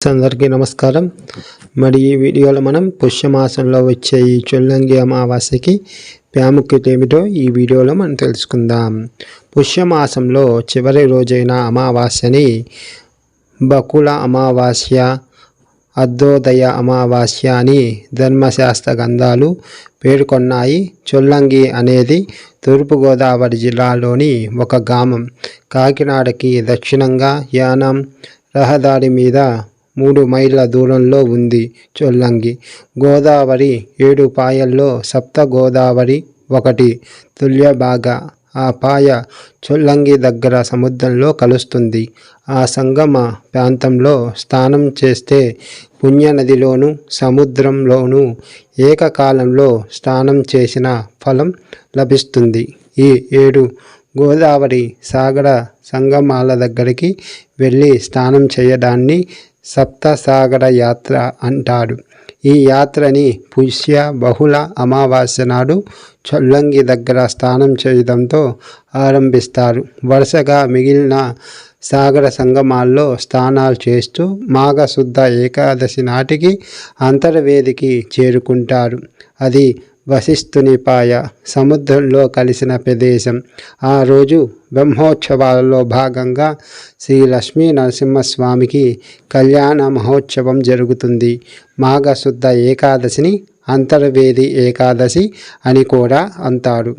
అందరికీ నమస్కారం. మరి ఈ వీడియోలో మనం పుష్యమాసంలో వచ్చే ఈ చొల్లంగి అమావాస్యకి ప్రాముఖ్యత ఏమిటో ఈ వీడియోలో మనం తెలుసుకుందాం. పుష్యమాసంలో చివరి రోజైన అమావాస్యని బకుల అమావాస్య అర్ధోదయ అమావాస్య అని ధర్మశాస్త్ర గ్రంథాలు పేర్కొన్నాయి. చొల్లంగి అనేది తూర్పుగోదావరి జిల్లాలోని ఒక గ్రామం. కాకినాడకి దక్షిణంగా యానం రహదారి మీద మూడు మైళ్ళ దూరంలో ఉంది చొల్లంగి. గోదావరి ఏడు పాయల్లో సప్త గోదావరి ఒకటి. తుల్య భాగ ఆ పాయ చొల్లంగి దగ్గర సముద్రంలో కలుస్తుంది. ఆ సంగమ ప్రాంతంలో స్నానం చేస్తే పుణ్యనదిలోను సముద్రంలోనూ ఏకకాలంలో స్నానం చేసిన ఫలం లభిస్తుంది. ఈ ఏడు గోదావరి సాగర సంగమాల దగ్గరికి వెళ్ళి స్నానం చేయడాన్ని సప్తసాగర యాత్ర అంటారు ఈ యాత్రని పుష్య బహుళ అమావాస్య నాడు చొల్లంగి దగ్గర స్నానం చేయడంతో ఆరంభిస్తారు. వరుసగా మిగిలిన సాగర సంగమాల్లో స్నానాలు చేస్తూ మాఘశుద్ధ ఏకాదశి నాటికి అంతర్వేదికి చేరుకుంటారు. అది వశిష్ఠునిపాయ సముద్రంలో కలిసిన ప్రదేశం. ఆ రోజు బ్రహ్మోత్సవాలలో భాగంగా శ్రీ లక్ష్మీ నరసింహస్వామికి కళ్యాణ మహోత్సవం జరుగుతుంది. మాఘశుద్ధ ఏకాదశిని అంతర్వేది ఏకాదశి అని కూడా అంటారు.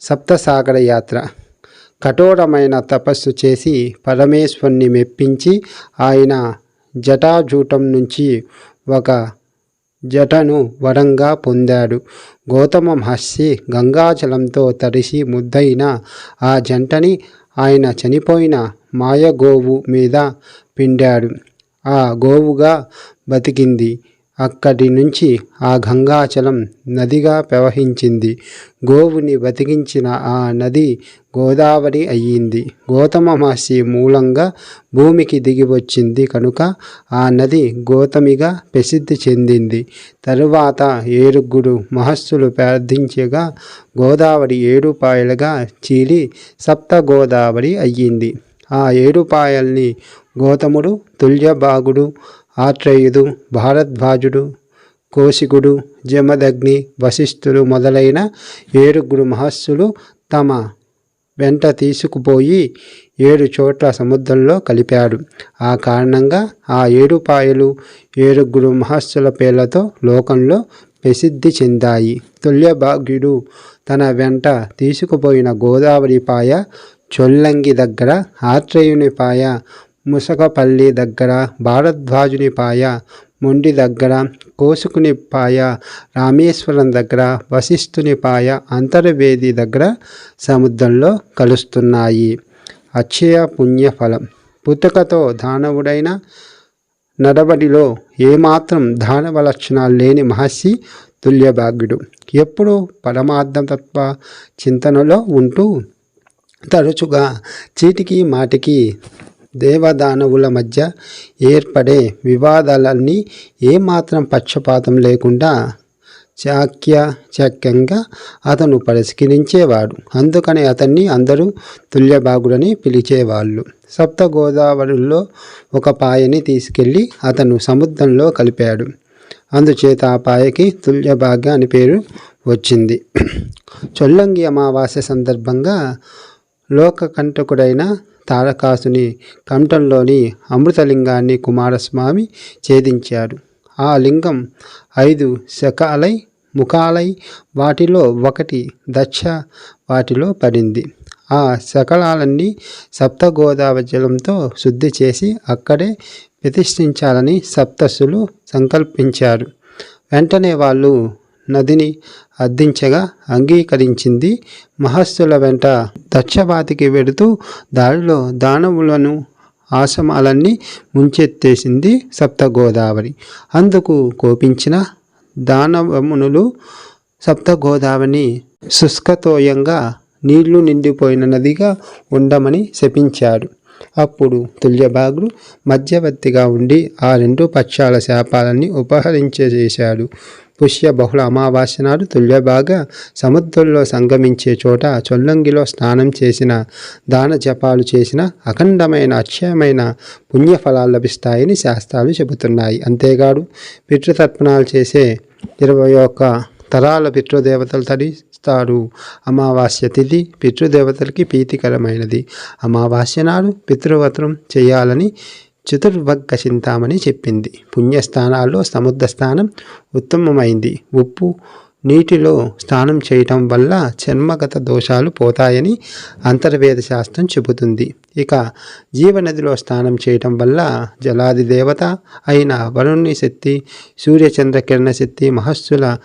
సప్తసాగర యాత్ర. కఠోరమైన తపస్సు చేసి పరమేశ్వరుని మెప్పించి ఆయన జటాజూటం నుంచి ఒక జటను వరంగా పొందాడు. గౌతమ మహర్షి గంగాజలంతో తడిసి ముద్దైన ఆ జంటని ఆయన చనిపోయిన మాయగోవు మీద పిండాడు. ఆ గోవుగా బతికింది. అక్కడి నుంచి ఆ గంగాచలం నదిగా ప్రవహించింది. గోవుని బతికించిన ఆ నది గోదావరి అయ్యింది. గౌతమ మహర్షి మూలంగా భూమికి దిగి వచ్చింది కనుక ఆ నది గౌతమిగా ప్రసిద్ధి చెందింది. తరువాత ఏరుగుడు మహస్సులు ప్రార్థించగా గోదావరి ఏడుపాయలుగా చీలి సప్త గోదావరి అయ్యింది. ఆ ఏడుపాయల్ని గౌతముడు తుల్యభాగుడు ఆత్రేయుడు భారద్వాజుడు కోశికుడు జమదగ్ని వశిష్ఠులు మొదలైన ఏడుగురు మహస్సులు తమ వెంట తీసుకుపోయి ఏడు చోట్ల సముద్రంలో కలిపాడు. ఆ కారణంగా ఆ ఏడు పాయలు ఏడుగురు మహస్సుల పేర్లతో లోకంలో ప్రసిద్ధి చెందాయి. తుల్యభాగ్యుడు తన వెంట తీసుకుపోయిన గోదావరి పాయ చొల్లంగి దగ్గర ఆత్రేయుని పాయ ముసకపల్లి దగ్గర భారద్వాజుని పాయ మొండి దగ్గర కోసుకుని పాయ రామేశ్వరం దగ్గర వశిష్ఠుని పాయ అంతర్వేది దగ్గర సముద్రంలో కలుస్తున్నాయి. అక్షయ పుణ్యఫలం. పుతకతో దానవుడైన నడబడిలో ఏమాత్రం దానవ లక్షణాలు లేని మహర్షి తుల్యభాగ్యుడు. ఎప్పుడూ పరమార్థతత్వ చింతనలో ఉంటూ తరచుగా చీటికి మాటికి దేవదానవుల మధ్య ఏర్పడే వివాదాలన్నీ ఏమాత్రం పక్షపాతం లేకుండా చాక్య చాక్యంగా అతను పరిష్కరించేవాడు. అందుకని అతన్ని అందరూ తుల్యభాగుడని పిలిచేవాళ్ళు. సప్త గోదావరిలో ఒక పాయని తీసుకెళ్ళి అతను సముద్రంలో కలిపాడు. అందుచేత ఆ పాయకి తుల్యభాగ్య అని పేరు వచ్చింది. చొల్లంగి అమావాస్య సందర్భంగా లోకకంటకుడైన తారకాసుని కంఠంలోని అమృతలింగాన్ని కుమారస్వామి ఛేదించాడు. ఆ లింగం ఐదు శకాలై ముఖాలై వాటిలో ఒకటి దక్ష వాటిలో పడింది. ఆ శకలాలన్నీ సప్తగోదావరి జలంతో శుద్ధి చేసి అక్కడే ప్రతిష్ఠించాలని సప్తస్సులు సంకల్పించారు. వెంటనే వాళ్ళు నదిని అద్దించగా అంగీకరించింది. మహస్సుల వెంట దక్షవాతికి వెడుతూ దారిలో దానవులను ఆశ్రమాలన్నీ ముంచెత్తేసింది సప్తగోదావరి. అందుకు కోపించిన దానవమునులు సప్తగోదావరిని శుష్కతోయంగా నీళ్ళు నిండిపోయిన నదిగా ఉండమని శపించాడు అప్పుడు తుల్యభాగుడు మధ్యవర్తిగా ఉండి ఆ రెండు పక్షాల శాపాలన్నీ ఉపహరించేశాడు పుష్య బహుళ అమావాస్య నాడు తుల్యబాగా సముద్రంలో సంగమించే చోట చొల్లంగిలో స్నానం చేసిన దాన జపాలు చేసిన అఖండమైన అక్షయమైన పుణ్యఫలాలు లభిస్తాయని శాస్త్రాలు చెబుతున్నాయి. అంతేకాదు పితృతర్పణాలు చేసే ఇరవై ఒక్క తరాల పితృదేవతలు తరిస్తారు. అమావాస్య తిథి పితృదేవతలకి ప్రీతికరమైనది. అమావాస్య నాడు పితృవత్రం చేయాలని చతుర్భగ్గ చింతామణి చెప్పింది. పుణ్యస్థానాల్లో సముద్ర స్నానం ఉత్తమమైంది. ఉప్పు నీటిలో స్నానం చేయటం వల్ల చర్మగత దోషాలు పోతాయని అంతర్వేద శాస్త్రం చెబుతుంది. ఇక జీవనదిలో స్నానం చేయటం వల్ల జలాది దేవత అయిన వరుణి శక్తి సూర్యచంద్ర కిరణ శక్తి మహస్సుల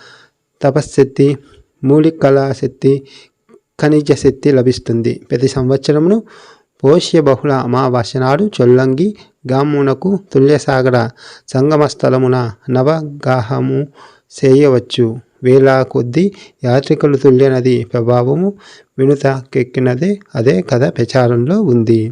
తపశ్శక్తి మూలికల శక్తి ఖనిజ శక్తి లభిస్తుంది. ప్రతి సంవత్సరమును పోష్య బహుళ అమావాస్య నాడు చొల్లంగి గామునకు తుల్యసాగర సంగమ స్థలమున నవగాహము చేయవచ్చు వేల కొద్దీ యాత్రికులు తుల్య నది ప్రభావము వినుతకెక్కినదే అదే కథ ప్రచారంలో ఉంది.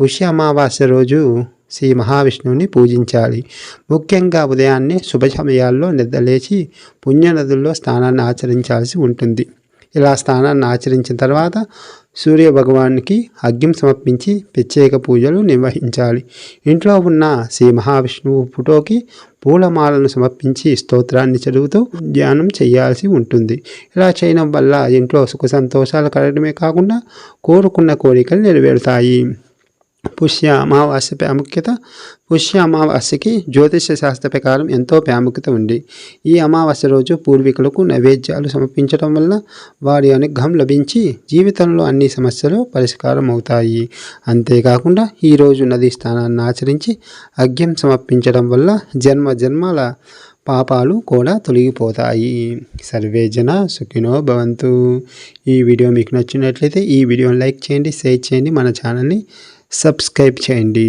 పుష్య అమావాస్య రోజు శ్రీ మహావిష్ణువుని పూజించాలి. ముఖ్యంగా ఉదయాన్నే శుభ సమయాల్లో నిద్రలేచి పుణ్యనదుల్లో స్నానాన్ని ఆచరించాల్సి ఉంటుంది. ఇలా స్నానాన్ని ఆచరించిన తర్వాత సూర్య భగవానికి అగ్యం సమర్పించి ప్రత్యేక పూజలు నిర్వహించాలి. ఇంట్లో ఉన్న శ్రీ మహావిష్ణువు ఫోటోకి పూలమాలను సమర్పించి స్తోత్రాన్ని చదువుతూ ధ్యానం చేయాల్సి ఉంటుంది. ఇలా చేయడం వల్ల ఇంట్లో సుఖ సంతోషాలు కలగడమే కాకుండా కోరుకున్న కోరికలు నెరవేరుతాయి. పుష్య అమావాస్య ప్రాముఖ్యత పుష్య అమావాస్యకి జ్యోతిష శాస్త్ర ప్రకారం ఎంతో ప్రాముఖ్యత ఉంది ఈ అమావాస్య రోజు పూర్వీకులకు నైవేద్యాలు సమర్పించడం వల్ల వారి అనుగ్రహం లభించి జీవితంలో అన్ని సమస్యలు పరిష్కారం అవుతాయి అంతేకాకుండా ఈరోజు నదీ స్థానాన్ని ఆచరించి అగ్యం సమర్పించడం వల్ల జన్మ జన్మల పాపాలు కూడా తొలగిపోతాయి సర్వే జన సుఖినో భవంతు ఈ వీడియో మీకు నచ్చినట్లయితే ఈ వీడియోని లైక్ చేయండి షేర్ చేయండి మన ఛానల్ని సబ్స్క్రైబ్ చేయండి